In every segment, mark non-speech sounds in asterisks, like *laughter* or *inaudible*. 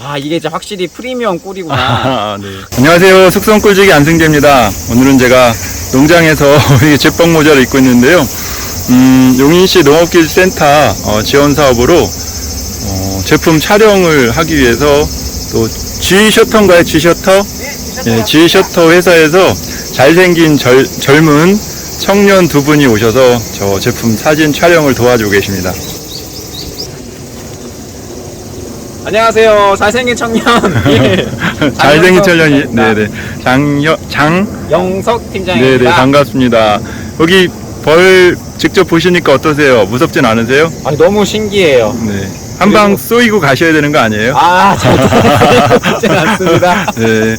아 이게 이제 확실히 프리미엄 꿀이구나. *laughs* 아, 네. 안녕하세요. 숙성 꿀지기 안승재입니다. 오늘은 제가 농장에서 *laughs* 이 제빵 모자를 입고 있는데요. 음, 용인시 농업기술센터 어, 지원 사업으로 어, 제품 촬영을 하기 위해서 또 G 셔터인가요? G 셔터? 예, G 셔터 회사에서 잘생긴 젊, 젊은 청년 두 분이 오셔서 저 제품 사진 촬영을 도와주고 계십니다. 안녕하세요. 잘생긴 청년. *laughs* 예. *laughs* 잘생긴 청년이, 장영석 네네. 장여, 장, 영석 팀장입니다. 네네 반갑습니다. 여기 벌 직접 보시니까 어떠세요? 무섭진 않으세요? 아니, 너무 신기해요. 네. 한 방 쏘이고 가셔야 되는 거 아니에요? 아, 잘못하진 *laughs* 않습니다. 네.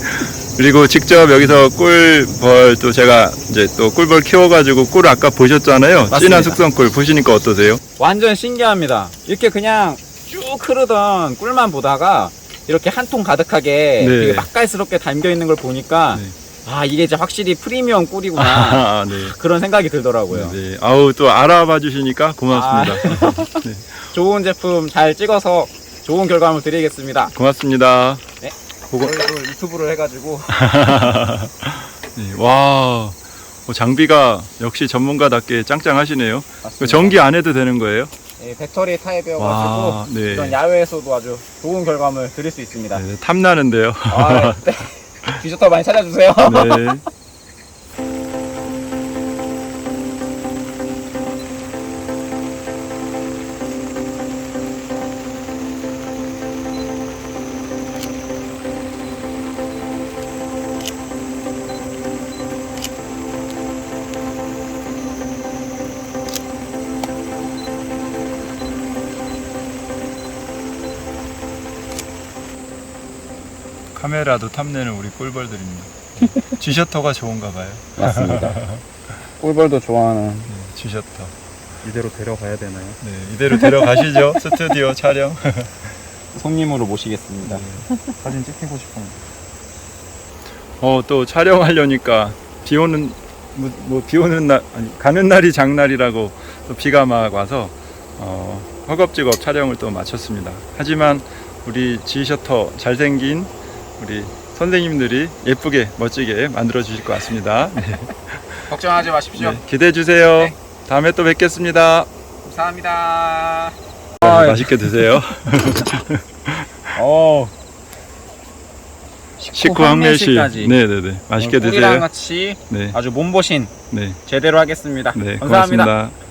그리고 직접 여기서 꿀벌 또 제가 이제 또 꿀벌 키워가지고 꿀 아까 보셨잖아요. 맞습니다. 진한 숙성꿀 보시니까 어떠세요? 완전 신기합니다. 이렇게 그냥 쭉 흐르던 꿀만 보다가 이렇게 한 통 가득하게 네. 되게 맛깔스럽게 담겨 있는 걸 보니까 네. 아 이게 이제 확실히 프리미엄 꿀이구나 아, 네. 그런 생각이 들더라고요. 네. 아우 또 알아봐 주시니까 고맙습니다. *laughs* 좋은 제품 잘 찍어서 좋은 결과물 드리겠습니다. 고맙습니다. 네. 그거 유튜브를 해가지고 *laughs* 네. 와. 어, 장비가 역시 전문가답게 짱짱하시네요. 그 맞습니다. 전기 안 해도 되는 거예요? 예, 배터리 타입이어가지고 와, 네. 이런 야외에서도 아주 좋은 결과물 드릴 수 있습니다. 네, 탐나는데요. 아, 네. *laughs* 디지털 많이 찾아주세요. 네. 카메라도 탐내는 우리 꿀벌들입니다. G셔터가 좋은가 봐요. 맞습니다. *laughs* 꿀벌도 좋아하는 G셔터. 이대로 데려가야 되나요? 네, 이대로 데려가시죠. *laughs* 스튜디오 촬영. *laughs* 손님으로 모시겠습니다. 사진 찍히고 싶은데 어, 또 촬영하려니까 비 오는 뭐, 뭐, 비 오는 날 아니 가는 날이 장날이라고 또 비가 막 와서 어, 허겁지겁 촬영을 또 마쳤습니다. 하지만 우리 G셔터 잘생긴 우리 선생님들이 예쁘게 멋지게 만들어 주실 것 같습니다. 네, 걱정하지 마십시오. 네, 기대해 주세요. 네. 다음에 또 뵙겠습니다. 감사합니다. 네, 아, 맛있게 드세요. *laughs* 어. 식후 항매시. 항매시까지. 네, 네, 네. 맛있게 드세요. 같이 네, 아주 몸보신 네, 제대로 하겠습니다. 네. 감사합니다. 고맙습니다.